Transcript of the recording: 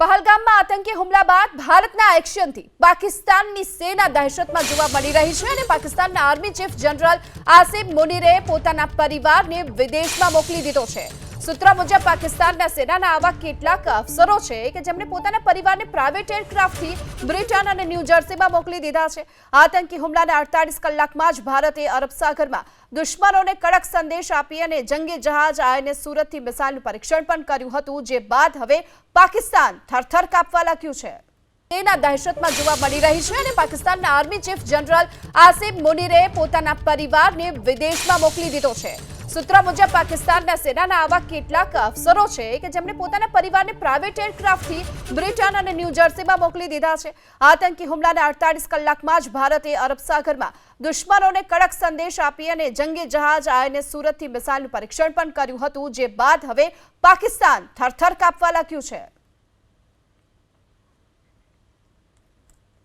પહલગામમાં આતંકી હુમલા બાદ ભારતના એક્શનથી પાકિસ્તાનની સેના દહેશતમાં જોવા મળી રહી છે અને પાકિસ્તાનના આર્મી ચીફ જનરલ આસિફ મુનીરે પોતાના પરિવારને વિદેશમાં મોકલી દીધો છે. સૂત્ર મુજબ પાકિસ્તાનના સેનાના આવા કેટલાક અફસરો છે કે જેમણે પોતાના પરિવારને પ્રાઇવેટ એરક્રાફ્ટથી બ્રિટન અને ન્યૂ જર્સીમાં મોકલી દીધા છે. આતંકી હુમલાના અડતાલીસ કલાકમાં જ ભારતે અરબ સાગરમાં દુશ્મનોને કડક સંદેશ આપી અને જંગી જહાજ આઈને સુરતથી મિસાઇલનું પરીક્ષણ પણ કર્યું હતું, જે બાદ હવે પાકિસ્તાન થરથર કાપવા લાગ્યું છે. તેના દહેશતમાં જોવા મળી રહી છે અને પાકિસ્તાનના આર્મી ચીફ જનરલ આસિફ મુનીરે પોતાના પરિવારને વિદેશમાં મોકલી દીધો છે. સૂત્ર મુજબ પાકિસ્તાનના સેનાના આવા કેટલાક અફસરો છે કે જેમણે પોતાના પરિવારને પ્રાઇવેટ એરક્રાફ્ટથી બ્રિટન અને ન્યૂ જર્સીમાં મોકલી દીધા છે. આતંકી હુમલાના અડતાલીસ કલાકમાં જ ભારતે અરબ સાગરમાં દુશ્મનોને કડક સંદેશ આપી અને જંગી જહાજ આઈને સુરતથી મિસાઇલનું પરીક્ષણ પણ કર્યું હતું, જે બાદ હવે પાકિસ્તાન થરથર કાપવા લાગ્યું છે.